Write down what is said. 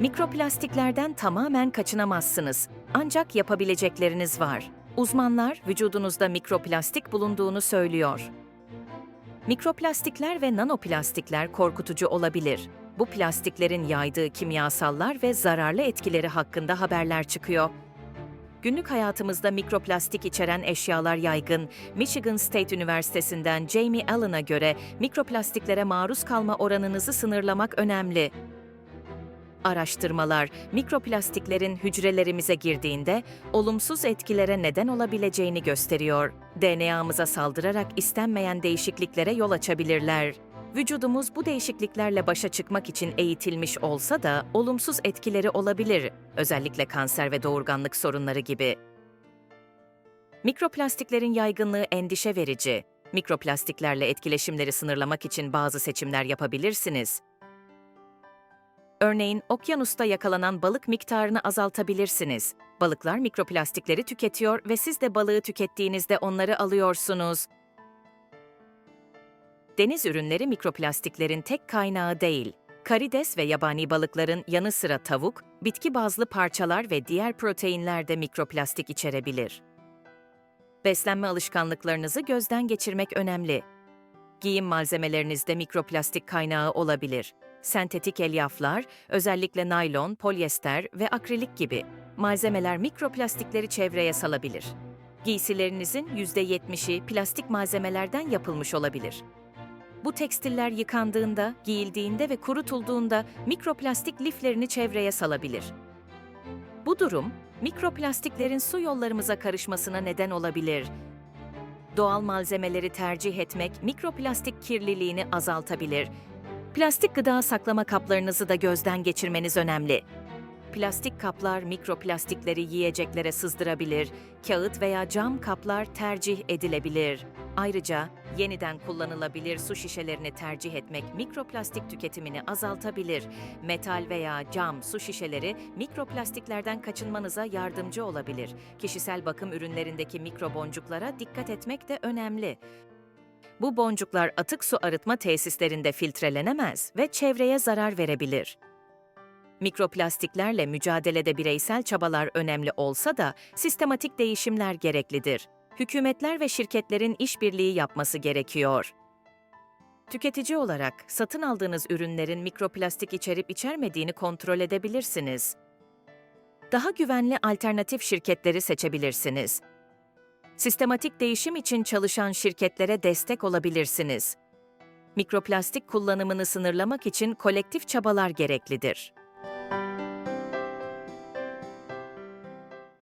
Mikroplastiklerden tamamen kaçınamazsınız. Ancak yapabilecekleriniz var. Uzmanlar vücudunuzda mikroplastik bulunduğunu söylüyor. Mikroplastikler ve nanoplastikler korkutucu olabilir. Bu plastiklerin yaydığı kimyasallar ve zararlı etkileri hakkında haberler çıkıyor. Günlük hayatımızda mikroplastik içeren eşyalar yaygın. Michigan State Üniversitesi'nden Jamie Allen'a göre mikroplastiklere maruz kalma oranınızı sınırlamak önemli. Araştırmalar, mikroplastiklerin hücrelerimize girdiğinde olumsuz etkilere neden olabileceğini gösteriyor. DNA'mıza saldırarak istenmeyen değişikliklere yol açabilirler. Vücudumuz bu değişikliklerle başa çıkmak için eğitilmiş olsa da olumsuz etkileri olabilir, özellikle kanser ve doğurganlık sorunları gibi. Mikroplastiklerin yaygınlığı endişe verici. Mikroplastiklerle etkileşimleri sınırlamak için bazı seçimler yapabilirsiniz. Örneğin okyanusta yakalanan balık miktarını azaltabilirsiniz. Balıklar mikroplastikleri tüketiyor ve siz de balığı tükettiğinizde onları alıyorsunuz. Deniz ürünleri mikroplastiklerin tek kaynağı değil. Karides ve yabani balıkların yanı sıra tavuk, bitki bazlı parçalar ve diğer proteinler de mikroplastik içerebilir. Beslenme alışkanlıklarınızı gözden geçirmek önemli. Giyim malzemelerinizde mikroplastik kaynağı olabilir. Sentetik elyaflar, özellikle naylon, polyester ve akrilik gibi malzemeler mikroplastikleri çevreye salabilir. Giysilerinizin %70'i plastik malzemelerden yapılmış olabilir. Bu tekstiller yıkandığında, giyildiğinde ve kurutulduğunda mikroplastik liflerini çevreye salabilir. Bu durum, mikroplastiklerin su yollarımıza karışmasına neden olabilir. Doğal malzemeleri tercih etmek mikroplastik kirliliğini azaltabilir. Plastik gıda saklama kaplarınızı da gözden geçirmeniz önemli. Plastik kaplar mikroplastikleri yiyeceklere sızdırabilir, kağıt veya cam kaplar tercih edilebilir. Ayrıca yeniden kullanılabilir su şişelerini tercih etmek mikroplastik tüketimini azaltabilir. Metal veya cam su şişeleri mikroplastiklerden kaçınmanıza yardımcı olabilir. Kişisel bakım ürünlerindeki mikroboncuklara dikkat etmek de önemli. Bu boncuklar atık su arıtma tesislerinde filtrelenemez ve çevreye zarar verebilir. Mikroplastiklerle mücadelede bireysel çabalar önemli olsa da sistematik değişimler gereklidir. Hükümetler ve şirketlerin işbirliği yapması gerekiyor. Tüketici olarak satın aldığınız ürünlerin mikroplastik içerip içermediğini kontrol edebilirsiniz. Daha güvenli alternatif şirketleri seçebilirsiniz. Sistematik değişim için çalışan şirketlere destek olabilirsiniz. Mikroplastik kullanımını sınırlamak için kolektif çabalar gereklidir.